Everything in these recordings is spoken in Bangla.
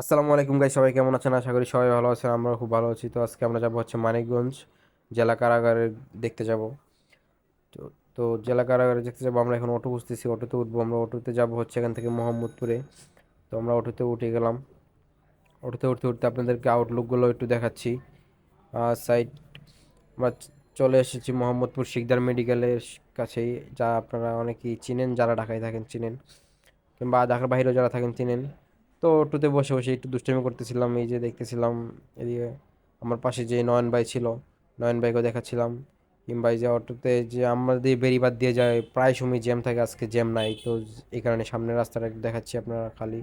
আসসালামু আলাইকুম গাই সবাই কেমন আছেন? আশা করি সবাই ভালো আছেন আমরা খুব ভালো আছি। তো আজকে আমরা যাব হচ্ছে মানিকগঞ্জ জেলা কারাগারে দেখতে যাব। তো তো জেলা কারাগারে দেখতে যাব, আমরা এখন অটো বুঝতেছি অটোতে উঠবো। আমরা অটোতে যাব হচ্ছে এখান থেকে মোহাম্মদপুরে। তো আমরা অটোতে উঠে গেলাম। অটোতে উঠতে উঠতে আপনাদেরকে আউটলুকগুলো একটু দেখাচ্ছি। সাইড আমরা চলে এসেছি মোহাম্মদপুর শিকদার মেডিকেলের কাছেই। যা আপনারা অনেকেই চিনেন, যারা ঢাকায় থাকেন চিনেন, কিংবা ঢাকার বাইরেও যারা থাকেন চিনেন। তো অটোতে বসে বসে একটু দুষ্টামি করতেছিলাম, এই যে দেখতেছিলাম এদিকে আমার পাশে যে নয়ন ভাই ছিল, নয়ন ভাইকেও দেখাচ্ছিলাম। কিংবা যে অটোতে যে আমাদের বেরিবাদ দিয়ে যায়, প্রায় সময় জ্যাম থাকে, আজকে জ্যাম নাই, তো এই কারণে সামনের রাস্তাটা একটু দেখাচ্ছি আপনারা খালি।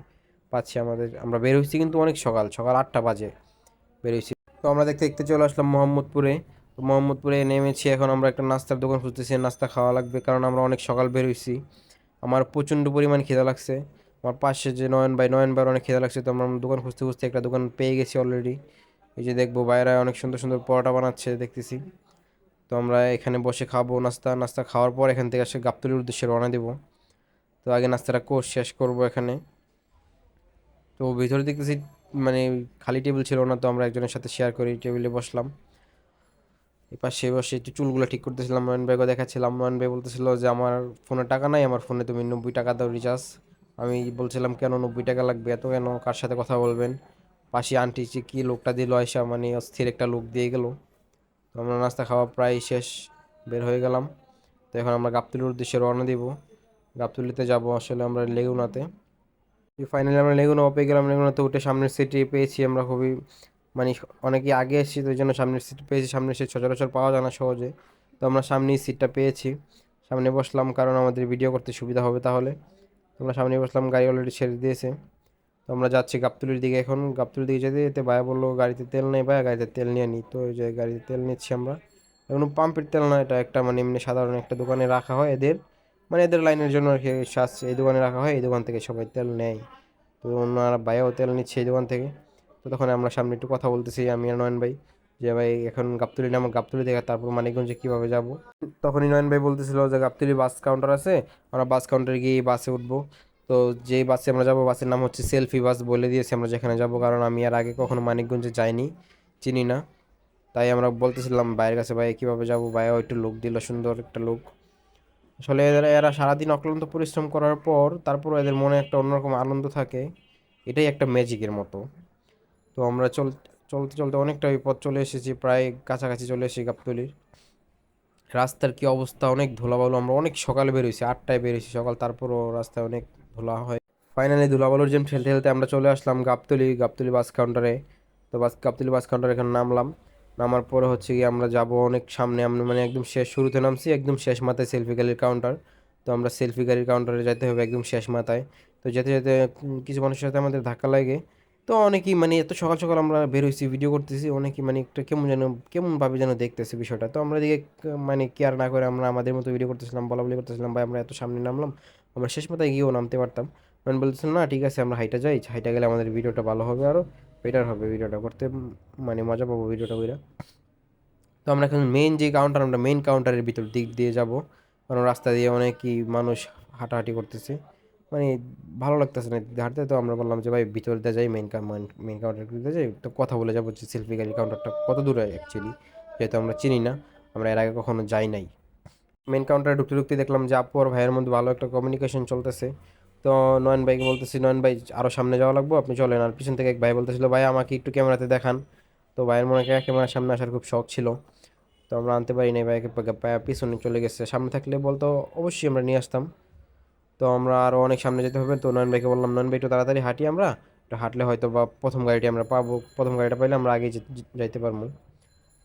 পাচ্ছি আমাদের, আমরা বের হয়েছি কিন্তু অনেক সকাল সকাল আটটা বাজে, বের হয়েছি। তো আমরা দেখতে দেখতে চলে আসলাম মোহাম্মদপুরে। তো মোহাম্মদপুরে নেমেছি, এখন আমরা একটা নাস্তার দোকান খুঁজতেছি, নাস্তা খাওয়া লাগবে, কারণ আমরা অনেক সকাল বের হয়েছি। আমার প্রচণ্ড পরিমাণ খিদা লাগছে। আমার পাশে যে নয়ন ভাই, নয়ন ভাইয়ের অনেক খিদা লাগছে, তো আমরা দোকান খুঁজতে খুঁজতে একটা দোকান পেয়ে গেছি অলরেডি এই যে দেখব বাইরে অনেক সুন্দর সুন্দর পরোটা বানাচ্ছে, দেখতেছি। তো আমরা এখানে বসে খাব নাস্তা নাস্তা খাওয়ার পর এখান থেকে এসে গাবতলির উদ্দেশ্যে রওনা দেবো। তো আগে নাস্তাটা কোর্স শেষ করব এখানে। তো ভিতরে দেখতেছি মানে খালি টেবিল ছিল না, তো আমরা একজনের সাথে শেয়ার করি, টেবিলে বসলাম। পাশে বসে একটু চুলগুলো ঠিক করতেছিলাম, নয়ন ভাইকে দেখাচ্ছিলাম। নয়ন ভাই বলতেছিল যে, আমার ফোনে টাকা নাই, আমার ফোনে তুমি নব্বই টাকা দাও রিচার্জ আমি বলছিলাম, কেন নব্বই টাকা লাগবে? এত কেন? কার সাথে কথা বলবেন? পাশে আন্টি যে কী লোকটা দিল আয়সা মানে অস্থির একটা লোক দিয়ে গেল। তো আমরা নাস্তা খাওয়া প্রায় শেষ, বের হয়ে গেলাম। তো এখন আমরা গাবতলির উদ্দেশ্যে রওনা দিব। গাবতলিতে যাব আসলে আমরা লেগুনাতে। ফাইনালি আমরা লেগুনা পেয়ে গেলাম। লেগুনাতে উঠে সামনের সিটে পেয়েছি আমরা খুবই মানে অনেকে আগে এসেছি তো ওই জন্য সামনের সিট পেয়েছি। সামনের সিট সচরাচর পাওয়া যায় না সহজে। তো আমরা সামনেই সিটটা পেয়েছি। সামনে বসলাম কারণ আমাদের ভিডিও করতে সুবিধা হবে তাহলে। আমরা সামনে বসলাম, গাড়ি অলরেডি ছেড়ে দিয়েছে। তো আমরা যাচ্ছি গাবতলির দিকে এখন। গাবতলির দিকে যেতে যেতে ভাইয়া বলল, গাড়িতে তেল নেই ভাইয়া, গাড়িতে তেল নিয়ে নিই তো ওই যে গাড়িতে তেল নিচ্ছি আমরা। এখন পাম্পের তেল না, এটা একটা মানে এমনি সাধারণ একটা দোকানে রাখা হয় এদের। মানে এদের লাইনের জন্য আর কি শ্বাস এই দোকানে রাখা হয়, এই দোকান থেকে সবাই তেল নেয়। তো ওনারা ভাইয়াও তেল নিচ্ছে এই দোকান থেকে। তো তখন আমরা সামনে একটু কথা বলতেছি, আমি আর নয়ন ভাই। যে ভাই এখন গাবতলি নামক গাবতলি থেকে তারপর মানিকগঞ্জে কীভাবে যাব? তখনই নয়ন ভাই বলতেছিল যে গাবতলি বাস কাউন্টার আছে, আমরা বাস কাউন্টারে গিয়ে বাসে উঠবো। তো যেই বাসে আমরা যাব, বাসের নাম হচ্ছে সেলফি বাস বলে দিয়েছি আমরা যেখানে যাব, কারণ আমি আর আগে কখনো মানিকগঞ্জে যাইনি, চিনি না। তাই আমরা বলতেছিলাম ভাইয়ের কাছে, ভাই, কীভাবে যাব? ভাইয়াও একটু লোক দিল, সুন্দর একটা লোক। আসলে এরা এরা সারাদিন অক্লান্ত পরিশ্রম করার পর তারপর এদের মনে একটা অন্যরকম আনন্দ থাকে। এটাই একটা ম্যাজিকের মতো। তো আমরা চল চলতে চলতে অনেকটা ওই পথ চলে এসেছি, প্রায় কাছাকাছি চলে এসেছি গাবতলির। রাস্তার কি অবস্থা? অনেক ধুলাবালু, আমরা অনেক সকালে বেরোইছি আটটায় বেরোইছি সকাল, তারপরও রাস্তায় অনেক ধুলা হয়। ফাইনালি ধুলাবালুর জন্য ঠেলতে ঠেলতে আমরা চলে আসলাম গাবতলি গাবতলি বাস কাউন্টারে তো বাস গাবতলি বাস কাউন্টারে এখানে নামলাম। নামার পরে হচ্ছে কি আমরা যাব অনেক সামনে, আমরা মানে একদম শেষ শুরুতে নামছি, একদম শেষ মাথায় সেলফি গাড়ির কাউন্টার তো আমরা সেলফি গাড়ির কাউন্টারে যেতে হবে একদম শেষ মাথায়। তো যেতে যেতে কিছু মানুষের সাথে আমাদের ধাক্কা লাগে। তো অনেকেই মানে এত সকাল সকাল আমরা বের হয়েছি ভিডিও করতেছি, অনেকেই মানে একটা কেমন যেন, কেমনভাবে যেন দেখতেছি বিষয়টা। তো আমরা দিকে মানে কেয়ার না করে আমরা আমাদের মতো ভিডিও করতেছিলাম বলা বলি করতেছিলাম, ভাই আমরা এত সামনে নামলাম, আমরা শেষ মাথায় গিয়েও নামতে পারতাম। মানে বলতেছিলাম না, ঠিক আছে, আমরা হাইটা যাই, হাইটা গেলে আমাদের ভিডিওটা ভালো হবে আরও বেটার হবে ভিডিওটা করতে মানে মজা পাবো ভিডিওটা কইরা। তো আমরা এখন মেন যে কাউন্টার আমরা মেন কাউন্টারের ভিতর দিক দিয়ে যাব। কারণ রাস্তা দিয়ে অনেকই মানুষ হাঁটাহাঁটি করতেছে। মানে ভালো লাগতেছে না। হাঁটতে তো আমরা বললাম যে, ভাই, ভিতরে দিয়ে যাই মেইন মেইন কাউন্টার দিতে যাই। তো কথা বলে যাব যে সেলফি গাড়ির কাউন্টারটা কত দূরে অ্যাকচুয়ালি যেহেতু আমরা চিনি না, আমরা এর আগে কখনো যাই নাই। মেন কাউন্টারে ঢুকতে ঢুকতে দেখলাম যে, আপু আর ভাইয়ের মধ্যে ভালো একটা কমিউনিকেশন চলতেছে। তো নয়ন ভাইকে বলতেছি, নয়ন ভাই আরও সামনে যাওয়া লাগবো, আপনি চলেন। আর পিছন থেকে এক ভাই বলতেছিল, ভাই, আমাকে একটু ক্যামেরাতে দেখান। তো ভাইয়ের মনে ক্যামেরার সামনে আসার খুব শখ ছিল। তো আমরা আনতে পারি নাই, ভাইকে পিছনে চলে গেছে। সামনে থাকলে বলতো, অবশ্যই আমরা নিয়ে আসতাম। তো আমরা আরও অনেক সামনে যেতে হবে। তো নয়ন ভাইকে বললাম নয়ন ভাই একটু তাড়াতাড়ি হাঁটি আমরা। একটু হাঁটলে হয়তো বা প্রথম গাড়িটি আমরা পাবো। প্রথম গাড়িটা পাইলে আমরা আগে যাইতে পারব।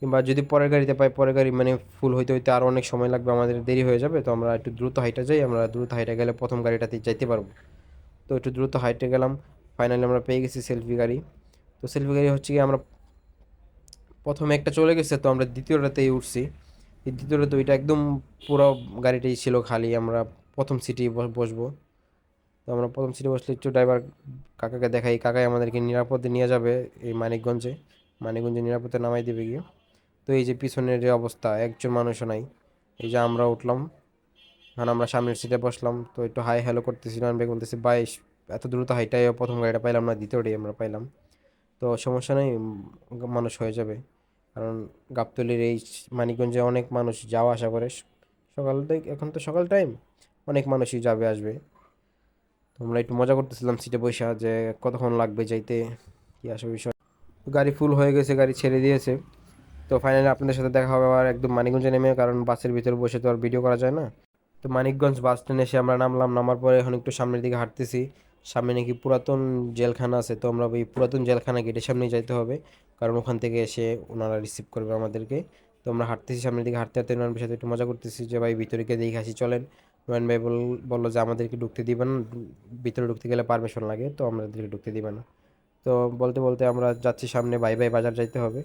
কিংবা যদি পরের গাড়িতে পাই, পরের গাড়ি মানে ফুল হইতে হইতে আরও অনেক সময় লাগবে, আমাদের দেরি হয়ে যাবে। তো আমরা একটু দ্রুত হাইটা যাই, আমরা দ্রুত হাইটা গেলে প্রথম গাড়িটাতে যাইতে পারব। তো একটু দ্রুত হাইটে গেলাম, ফাইনালি আমরা পেয়ে গেছি সেলফি গাড়ি। তো সেলফি গাড়ি হচ্ছে কি আমরা প্রথমে একটা চলে গেছে, তো আমরা দ্বিতীয়টাতেই উঠছি। এই দ্বিতীয়টা ওইটা একদম পুরো গাড়িটাই ছিল খালি, আমরা প্রথম সিটেই বসবো। তো আমরা প্রথম সিটে বসলে একটু ড্রাইভার কাকাকে দেখাই। কাকাই আমাদেরকে নিরাপদে নিয়ে যাবে এই মানিকগঞ্জে। মানিকগঞ্জে নিরাপদে নামাই দেবে গিয়ে। তো এই যে পিছনের যে অবস্থা, একজন মানুষও নাই। এই যে আমরা উঠলাম। এখন আমরা সামনের সিটে বসলাম। তো একটু হাই হ্যালো করতেছি নয়ন ভাই বলতেছি ভাই এত দ্রুত হাইটাই প্রথম গাড়িটা পাইলাম না দ্বিতীয়টাই আমরা পাইলাম। তো সমস্যা নেই মানুষ হয়ে যাবে। কারণ গাবতলির এই মানিকগঞ্জে অনেক মানুষ যাওয়া আসা করে। সকাল এখন তো সকাল টাইম অনেক মানুষই যাবে, আসবে। আমরা একটু মজা করতেছিলাম সিটে বসে যে কতক্ষণ লাগবে যাইতে, কি আসবে বিষয়। গাড়ি ফুল হয়ে গেছে, গাড়ি ছেড়ে দিয়েছে। তো ফাইনালি আপনাদের সাথে দেখা হবে আবার একদম মানিকগঞ্জে নেমে, কারণ বাসের ভিতরে বসে তো আর ভিডিও করা যায় না। তো মানিকগঞ্জ বাস স্ট্যান্ডে এসে আমরা নামলাম, নামার পরে এখন একটু সামনের দিকে হাঁটতেছি। সামনে নাকি পুরাতন জেলখানা আছে, তো আমরা ওই পুরাতন জেলখানা গেটের সামনে যাইতে হবে। কারণ ওখান থেকে এসে ওনারা রিসিভ করবে আমাদেরকে। তো আমরা হাঁটতেছি, সামনের দিকে হাঁটতে হাঁটতে ভাইয়ের সাথে একটু মজা করতেছি যে, ভাই, ভিতরে গিয়ে দেখে আসি, চলেন। নয়ন ভাই বল, বলল যে আমাদেরকে ঢুকতে দিবে না, ভিতরে ঢুকতে গেলে পারমিশন লাগে, তো আমাদেরকে ঢুকতে দিবে না। তো বলতে বলতে আমরা যাচ্ছি সামনে বাই বাই বাজার যাইতে হবে।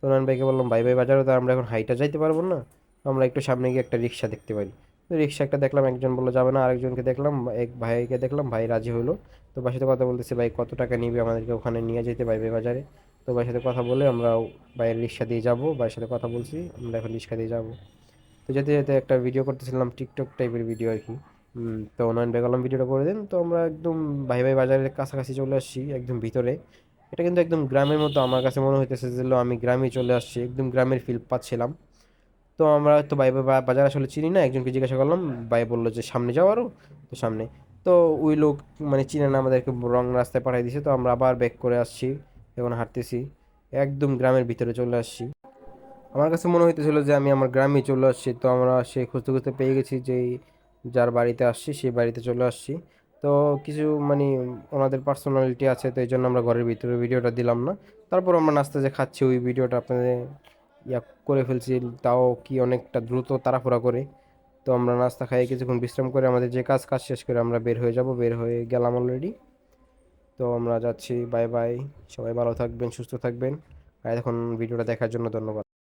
তো নয়ন ভাইকে বললাম, বাই বাই বাজারও তো আমরা এখন হাইটা যাইতে পারব না, আমরা একটু সামনে গিয়ে একটা রিক্সা দেখতে পারি। তো রিক্সা একটা দেখলাম, একজন বলল, যাবে না। আরেকজনকে দেখলাম, এক ভাইকে দেখলাম, ভাই রাজি হলো তো ভাইয়ের সাথে কথা বলতেছে, ভাই, কত টাকা নিবে আমাদেরকে ওখানে নিয়ে যেতে বাই বাই বাজারে? তো ভাইয়ের সাথে কথা বলে আমরা ভাইয়ের রিক্সা দিয়ে যাব, ভাইয়ের সাথে কথা বলছি, আমরা এখন রিক্সা দিয়ে যাব। তো যেতে যেতে একটা ভিডিও করতেছিলাম টিকটক টাইপের ভিডিও আর কি তো নয়ন ভাই বললাম ভিডিওটা করে দেন। তো আমরা একদম ভাই ভাই বাজারের কাছাকাছি চলে আসছি, একদম ভিতরে। এটা কিন্তু একদম গ্রামের মতো। আমার কাছে মনে হইতেছে যে আমি গ্রামে চলে আসছি। একদম গ্রামের ফিল পাচ্ছিলাম। তো আমরা তো ভাই ভাই বাজার আসলে চিনি না। একজনকে জিজ্ঞাসা করলাম, ভাই বলল যে, সামনে যাও আরও? তো সামনে। তো ওই লোক মানে চিনে না, আমাদেরকে রং রাস্তায় পাঠিয়ে দিয়েছে তো আমরা আবার ব্যাক করে আসছি। এখন হাঁটতেছি। একদম গ্রামের ভিতরে চলে আসছি। আমার কাছে মনে হইতেছিল যে আমি আমার গ্রামে চলে আসছি, তো আমরা সে খুঁজতে খুঁজতে পেয়ে গেছি যে যার বাড়িতে আসছি সেই বাড়িতে চলে আসছি। তো কিছু মানে ওনাদের পার্সোনালিটি আছে, তো এই জন্য আমরা ঘরের ভিতরে ভিডিওটা দিলাম না। তারপর আমরা নাস্তা যে খাচ্ছি, ওই ভিডিওটা আপনাদের ইয়া করে ফেলছি, তাও কি অনেকটা দ্রুত তাড়াহুড়া করে। তো আমরা নাস্তা খাই, কিছুক্ষণ বিশ্রাম করে আমাদের যে কাজ কাজ শেষ করে আমরা বের হয়ে যাব, বের হয়ে গেলাম অলরেডি তো আমরা যাচ্ছি বাই বাই সবাই ভালো থাকবেন, সুস্থ থাকবেন। আর এখন ভিডিওটা দেখার জন্য ধন্যবাদ।